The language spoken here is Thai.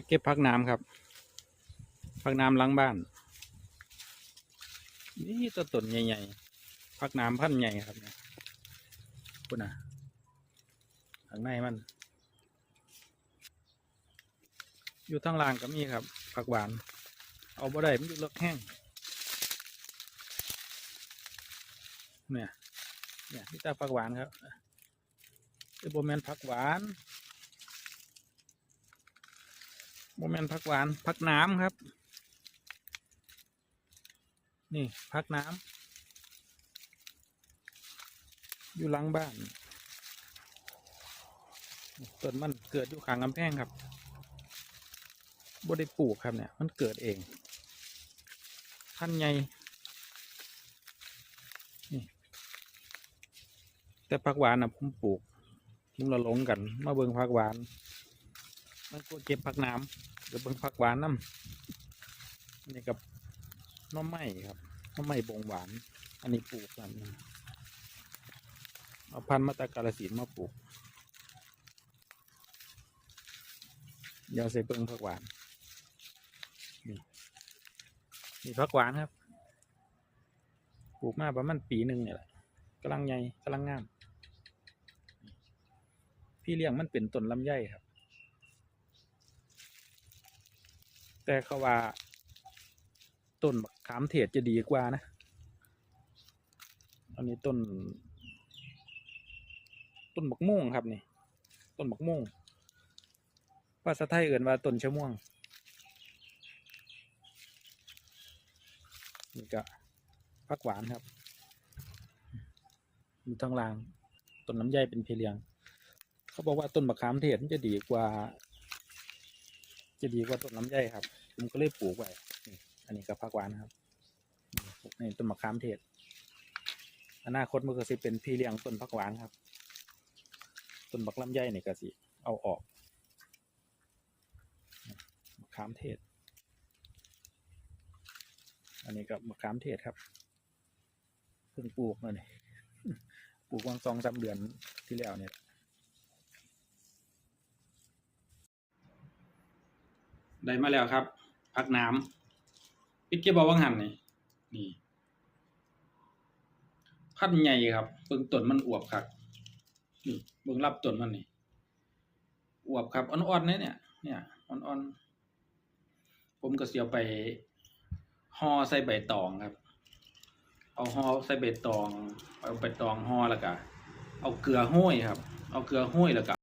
มาเก็บพักน้ำครับ พักน้ำล้างบ้าน นี่ต้นต้นใหญ่ๆพักน้ำพันใหญ่ครับเนี่ยคุณน่ะข้างในมัน อยู่ทั้งล่างก็มีครับ ผักหวาน เอาบ่ได้มันอยู่เลิกแห้งเนี่ยเนี่ยนี่ตาผักหวานครับคือโบแมนผักหวาน โบแมนผักหวานผักน้ำครับ นี่ผักน้ำอยู่หลังบ้านต้นมันเกิดอยู่ข้างกำแพงครับบ่ได้ปลูกครับเนี่ย มันเกิดเองพันใหญ่นี่แต่ผักหวานนะผมปลูกผมละหลงกัน มาเบิงผักหวาน มันก็เก็บผักน้ำเดี๋ยวเบิ่งผักหวานน้ำนี่กับน้อไม้ครับน้อไม้บงหวาน อันนี้ปลูกกันเอาพันธุ์มาจากาลสินมาปลูกเดี๋ยวใส่เบิ่งผักหวานนี่นี่ผักหวานครับ ปลูกมาประมาณปีหนึ่งเนี่ยแหละกำลังใหญ่กำลังงาม พี่เลี้ยงมันเป็นต้นลำไยครับ แต่เขาว่า ต้นขามเทศจะดีกว่านะอันนี้ต้น ต้นบักม่วงครับนี่ ต้นบักม่วงภาษาไทยเอื่นว่าต้นชะม่วงนี่ก็ผักหวานครับอยู่ทางล่างต้นน้ำไยเป็นเพลียง เขาบอกว่าต้นมะขามเทศมันจะดีกว่า จะดีกว่าต้นน้ำไยครับ ผมก็เลยปลูกไว้อันนี้ก็ผักหวานครับนี่ต้นมะขามเทศ อนาคตมันก็สิเป็นพี่เลี้ยงต้นผักหวานครับ ต้นบักลำไยนี่ก็สิเอาออกมะขามเทศ อันนี้ก็มะขามเทศครับ เพิ่งปลูกมาเนี่ยปลูกวางสองสามเดือนที่แล้วเนี่ย ได้มาแล้วครับ พักน้ำปิดเก็บเอาวังหันนี่นี่พันใหญ่ครับเบิ่งต้นมันอวบครับนี่เบิ่งรับต้นมันนี่อวบครับอ่อนๆเนี่ยเนี่ยเนี่ยอ่อนๆผมก็เสียวไปห่อใส่ใบตองครับ เอาห่อใส่ใบตอง เอาใบตองห่อแล้วก็เอาเกลือห้อยครับ เอาเกลือห้อยแล้วก็